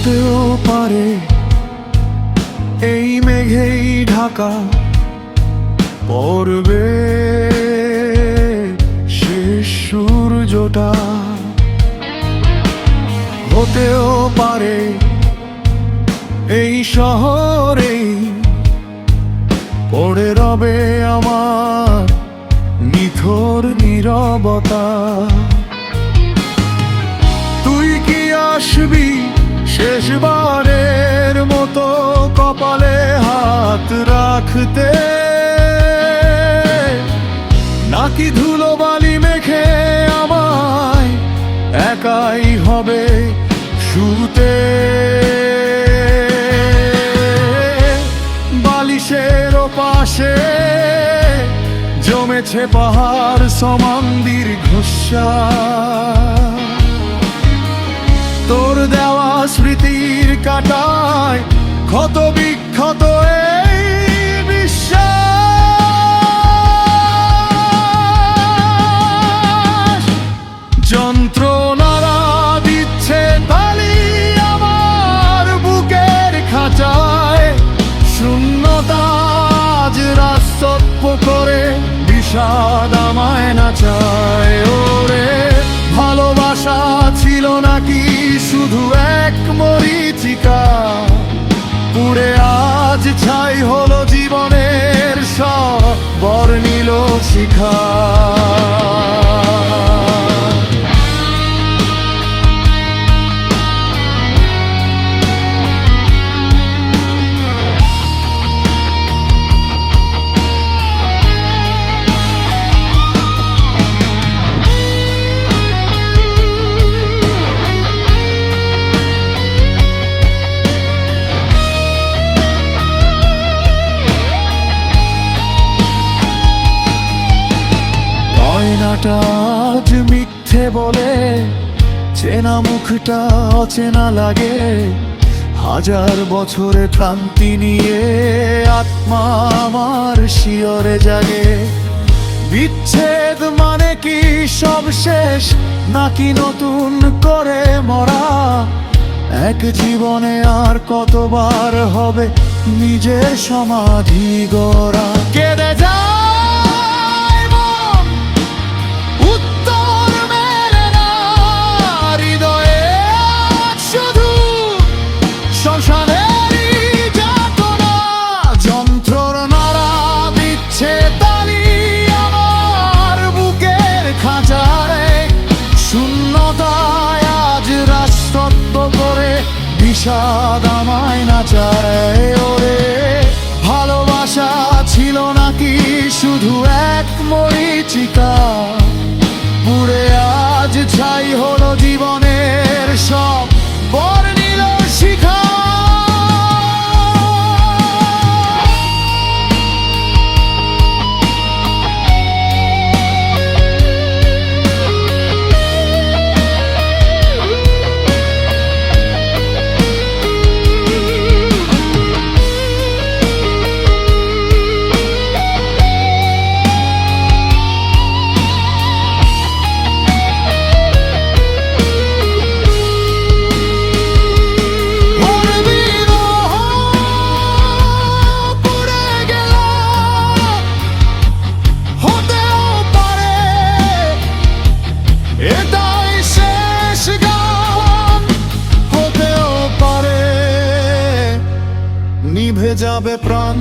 হতেও পারে। এই মেঘেই ঢাকা পড়বে শেষ সূর্যটা। হতেও পারে এই শহরেই পড়ে রবে আমার নিথর নীরবতা। তুই কি আসবি শেষবারের মতো কপালে হাত রাখতে। নাকি ধুলো বালি মেখে আমায় একাই হবে শুতে বালিশের পাশে জমেছে পাহাড় সমান দীর্ঘশ্বাস। তোর দেওয়া স্মৃতির কাটায় ক্ষত বিক্ষত এই বিশ্বাস। যন্ত্রণারা দিচ্ছে তালি আমার বুকের খাঁচায়। করে বিষাদ আমায় শুধু এক মরিচিকা। পুড়ে আজ ছাই হলো জীবনের সব বর্ণিল শিখা। গয়নাটা আজ মিথ্যে বলে, চেনা মুখটা অচেনা লাগে। হাজার বছরে ক্লান্তি নিয়ে আত্মা আমার শিয়রে জাগে। বিচ্ছেদ মানে কি সব শেষ? নাকি নতুন করে মরা? এক জীবনে আর কতবার হবে নিজের সমাধি গড়া? বিষাদ আমায় না চায় ওরে। ভালোবাসা ছিল নাকি শুধু এক মরিচিকা? পুরে আজ ছাই হলো জীবনের যাবে প্রাণ।